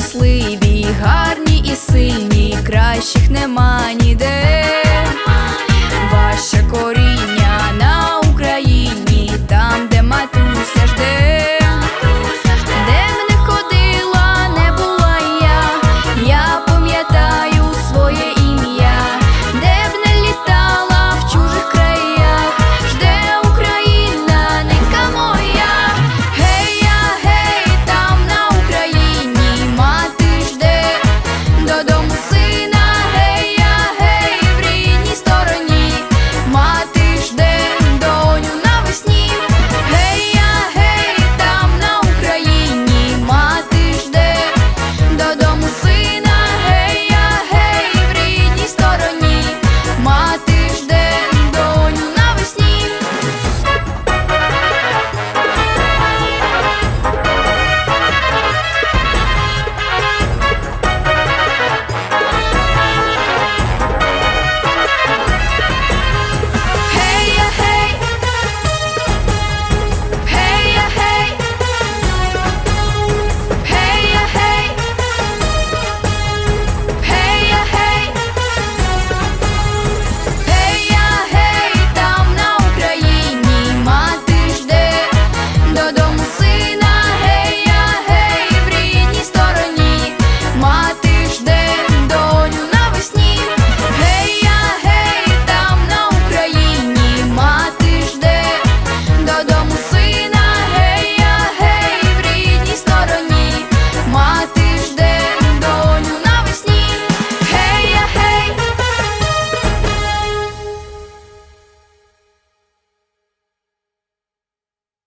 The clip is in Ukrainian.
щасливі, гарні і сильні, кращих нема ніде.